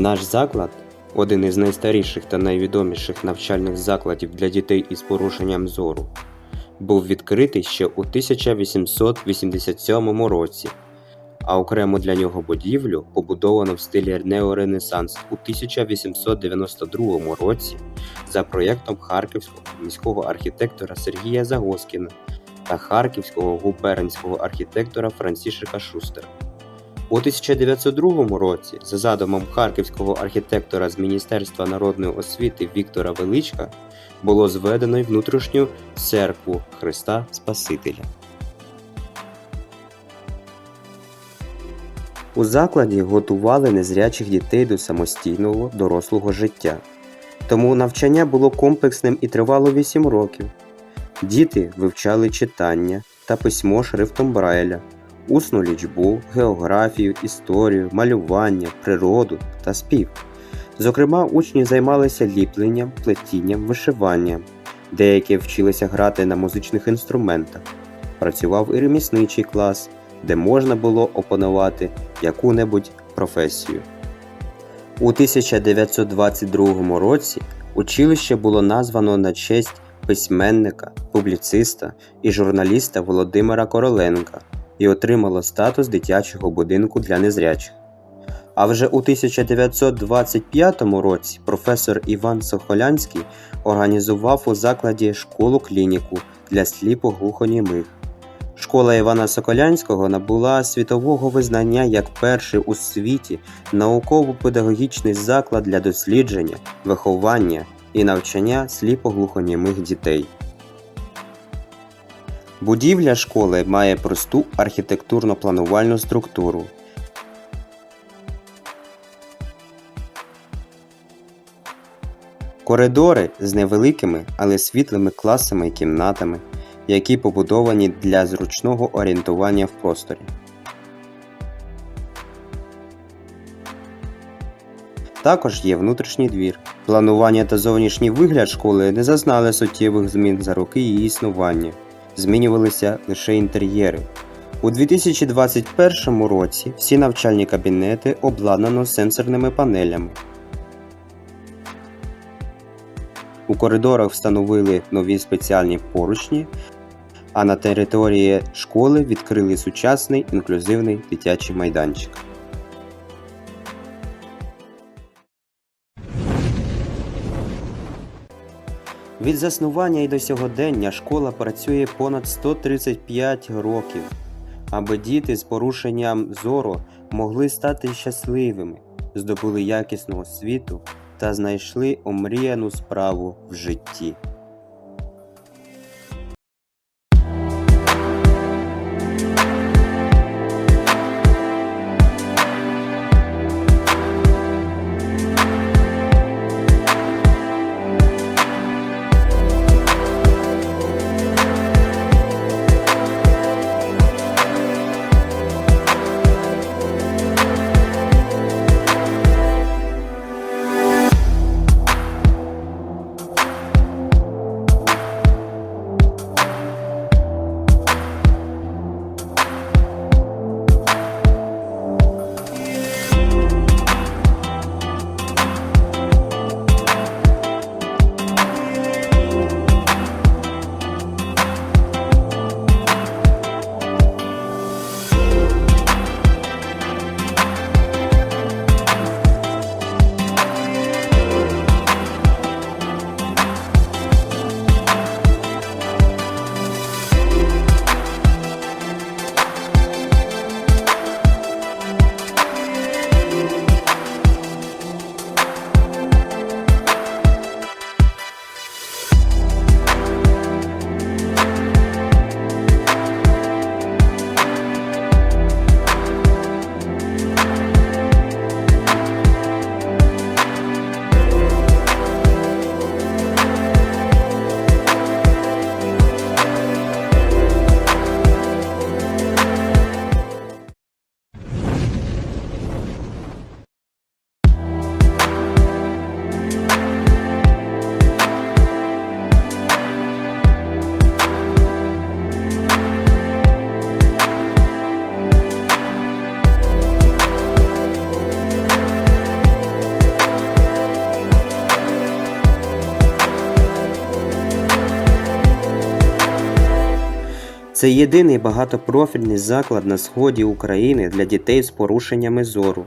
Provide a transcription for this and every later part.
Наш заклад один із найстаріших та найвідоміших навчальних закладів для дітей із порушенням зору. Був відкритий ще у 1887 році, а окремо для нього будівлю побудовано в стилі неоренесанс у 1892 році за проєктом харківського міського архітектора Сергія Загоскіна та харківського губернського архітектора Франсішика Шустера. У 1902 році, за задумом харківського архітектора з Міністерства народної освіти Віктора Величка, було зведено й внутрішню церкву Христа Спасителя. У закладі готували незрячих дітей до самостійного дорослого життя. Тому навчання було комплексним і тривало 8 років. Діти вивчали читання та письмо шрифтом Брайля, усну лічбу, географію, історію, малювання, природу та спів. Зокрема, учні займалися ліпленням, плетінням, вишиванням. Деякі вчилися грати на музичних інструментах. Працював і ремісничий клас, де можна було опанувати яку-небудь професію. У 1922 році училище було названо на честь письменника, публіциста і журналіста Володимира Короленка і отримало статус дитячого будинку для незрячих. А вже у 1925 році професор Іван Сохолянський організував у закладі школу-клініку для сліпо-глухонімих. Школа Івана Соколянського набула світового визнання як перший у світі науково-педагогічний заклад для дослідження, виховання і навчання сліпо-глухонімих дітей. Будівля школи має просту архітектурно-планувальну структуру. Коридори з невеликими, але світлими класами і кімнатами, які побудовані для зручного орієнтування в просторі. Також є внутрішній двір. Планування та зовнішній вигляд школи не зазнали суттєвих змін за роки її існування. Змінювалися лише інтер'єри. У 2021 році всі навчальні кабінети обладнано сенсорними панелями. У коридорах встановили нові спеціальні поручні, а на території школи відкрили сучасний інклюзивний дитячий майданчик. Від заснування і до сьогодення школа працює понад 135 років, аби діти з порушенням зору могли стати щасливими, здобули якісну освіту та знайшли омріяну справу в житті. Це єдиний багатопрофільний заклад на сході України для дітей з порушеннями зору.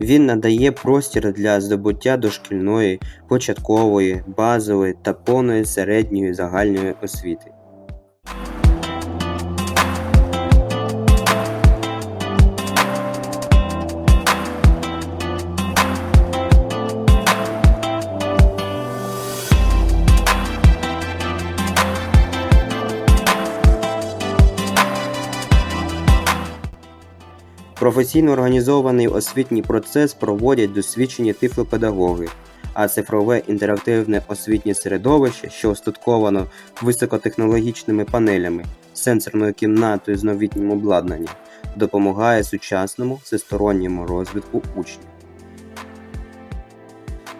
Він надає простір для здобуття дошкільної, початкової, базової та повної середньої загальної освіти. Професійно організований освітній процес проводять досвідчені тифлопедагоги, а цифрове інтерактивне освітнє середовище, що остатковано високотехнологічними панелями, сенсорною кімнатою з новітнім обладнанням, допомагає сучасному всесторонньому розвитку учнів.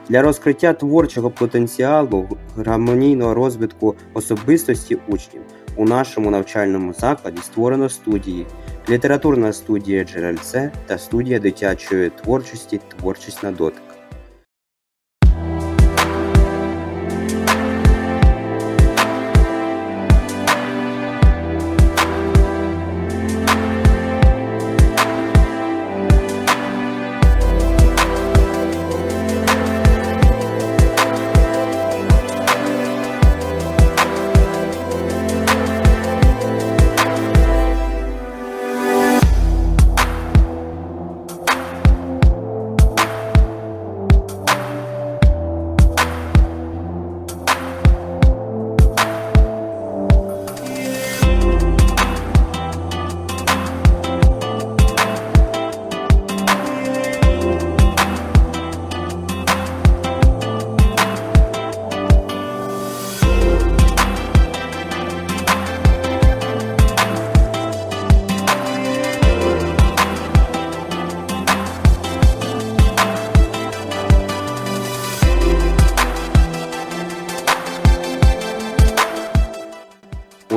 Для розкриття творчого потенціалу гармонійного розвитку особистості учнів у нашому навчальному закладі створено студії, літературна студія Джерельце та студія дитячої творчості Творчість на дотик.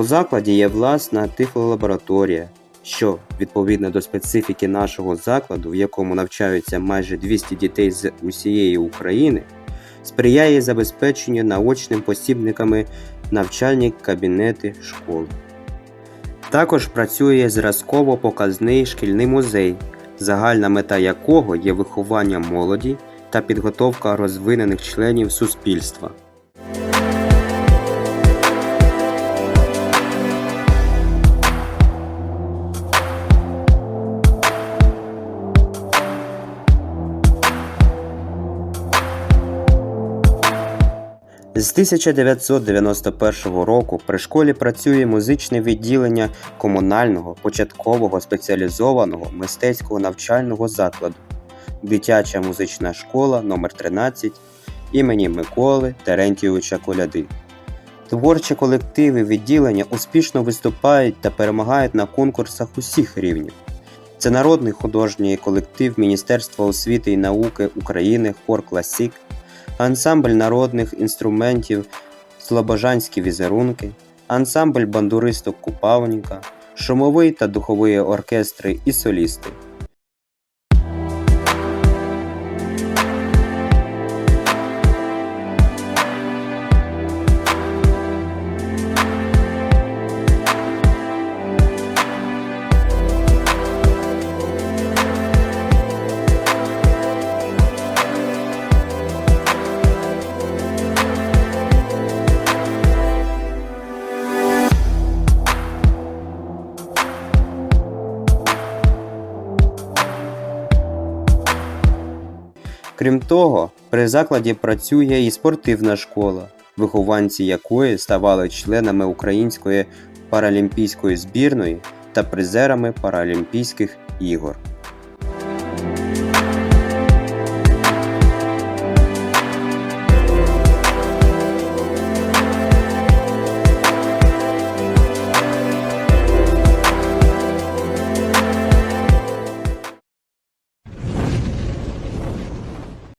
Закладі є власна тифлолабораторія, що, відповідно до специфіки нашого закладу, в якому навчаються майже 200 дітей з усієї України, сприяє забезпеченню наочним посібниками навчальні кабінети школи. Також працює зразково-показний шкільний музей, загальна мета якого є виховання молоді та підготовка розвинених членів суспільства. З 1991 року при школі працює музичне відділення комунального початкового спеціалізованого мистецького навчального закладу, дитяча музична школа номер 13 імені Миколи Терентійовича Коляди. Творчі колективи відділення успішно виступають та перемагають на конкурсах усіх рівнів. Це народний художній колектив Міністерства освіти і науки України Хор Класік, ансамбль народних інструментів Слобожанські візерунки, ансамбль бандуристок Купавніка, шумовий та духовий оркестри і солісти. Крім того, при закладі працює і спортивна школа, вихованці якої ставали членами української паралімпійської збірної та призерами Паралімпійських ігор.